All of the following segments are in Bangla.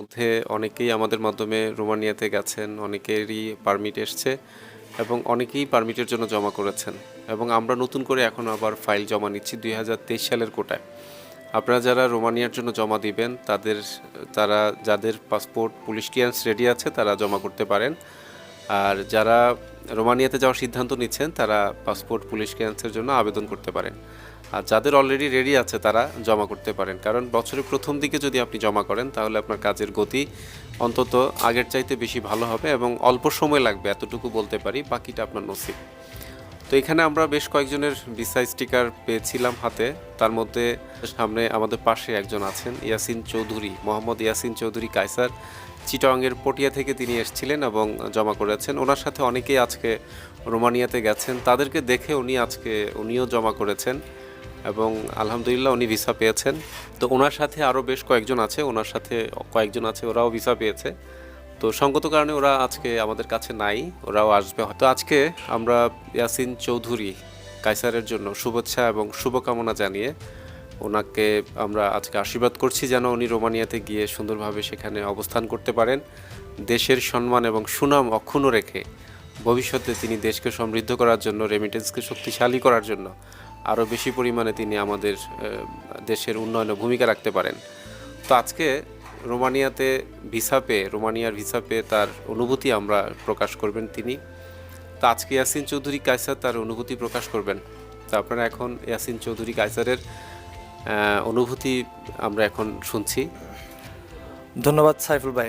মধ্যে অনেকেই আমাদের মাধ্যমে রোমানিয়াতে গেছেন, অনেকেরই পারমিট এসছে এবং অনেকেই পারমিটের জন্য জমা করেছেন এবং আমরা নতুন করে এখন আবার ফাইল জমা নিচ্ছি দুই হাজার তেইশ সালের কোটায়। আপনারা যারা রোমানিয়ার জন্য জমা দিবেন, তাদের, তারা যাদের পাসপোর্ট পুলিশ ক্লিয়ারেন্স রেডি আছে, তারা জমা করতে পারেন। আর যারা রোমানিয়াতে যাওয়ার সিদ্ধান্ত নিচ্ছেন, তারা পাসপোর্ট পুলিশ ক্লিয়ারেন্সের জন্য আবেদন করতে পারেন। আর যাদের অলরেডি রেডি আছে তারা জমা করতে পারেন। কারণ বছরের প্রথম দিকে যদি আপনি জমা করেন, তাহলে আপনার কাজের গতি অন্তত আগের চাইতে বেশি ভালো হবে এবং অল্প সময় লাগবে, এতটুকু বলতে পারি, বাকিটা আপনার নসিব। তো এখানে আমরা বেশ কয়েকজনের ভিসা স্টিকার পেয়েছিলাম হাতে। তার মধ্যে সামনে আমাদের পাশে একজন আছেন, ইয়াসিন চৌধুরী, মোহাম্মদ ইয়াসিন চৌধুরী কায়সার। চিটাঙ্গের পটিয়া থেকে তিনি এসেছিলেন এবং জমা করেছেন। ওনার সাথে অনেকেই আজকে রোমানিয়াতে গেছেন। তাদেরকে দেখে উনি আজকে, উনিও জমা করেছেন। এবং আলহামদুলিল্লাহ উনি ভিসা পেয়েছেন। তো ওনার সাথে আরও বেশ কয়েকজন আছে, ওনার সাথে কয়েকজন আছে, ওরাও ভিসা পেয়েছে। তো সঙ্গত কারণে ওরা আজকে আমাদের কাছে নাই, ওরাও আসবে। হয়তো আজকে আমরা ইয়াসিন চৌধুরী কাইসারের জন্য শুভেচ্ছা এবং শুভকামনা জানিয়ে ওনাকে আমরা আজকে আশীর্বাদ করছি যেন উনি রোমানিয়াতে গিয়ে সুন্দরভাবে সেখানে অবস্থান করতে পারেন। দেশের সম্মান এবং সুনাম অক্ষুণ্ণ রেখে ভবিষ্যতে তিনি দেশকে সমৃদ্ধ করার জন্য রেমিটেন্সকে শক্তিশালী করার জন্য আরও বেশি পরিমাণে তিনি আমাদের দেশের উন্নয়নে ভূমিকা রাখতে পারেন। তো আজকে রোমানিয়াতে ভিসা পেয়ে, রোমানিয়ার ভিসা পেয়ে তার অনুভূতি আমরা প্রকাশ করবেন তিনি। তো আজকে ইয়াসিন চৌধুরী কায়সার তার অনুভূতি প্রকাশ করবেন। তো আপনারা এখন ইয়াসিন চৌধুরী কায়সারের অনুভূতি আমরা এখন শুনছি। ধন্যবাদ সাইফুল ভাই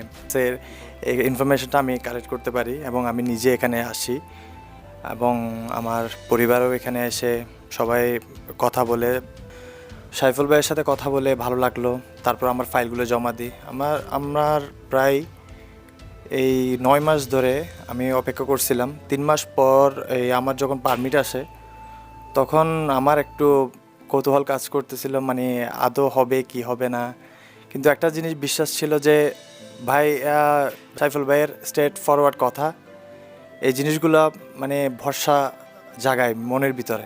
ইনফরমেশনটা আমি কালেক্ট করতে পারি এবং আমি নিজে এখানে আসি। এবং আমার পরিবারও এখানে এসে সবাই কথা বলে, সাইফুল ভাইয়ের সাথে কথা বলে ভালো লাগল। তারপর আমার ফাইলগুলো জমা দিই। আমার আমার প্রায় এই নয় মাস ধরে আমি অপেক্ষা করছিলাম। তিন মাস পর এই আমার যখন পারমিট আসে, তখন আমার একটু কৌতূহল কাজ করতেছিল মানে আদৌ হবে কি হবে না। কিন্তু একটা জিনিস বিশ্বাস ছিল যে, ভাই সাইফুল ভাইয়ের স্ট্রেট ফরওয়ার্ড কথা এই জিনিসগুলো মানে ভরসা জাগায় মনের ভিতরে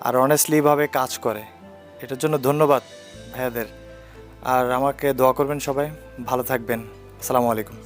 আর অনেস্টলিভাবে কাজ করে। এটার জন্য ধন্যবাদ ভাইয়াদের। আর আমাকে দোয়া করবেন সবাই। ভালো থাকবেন। আসসালামু আলাইকুম।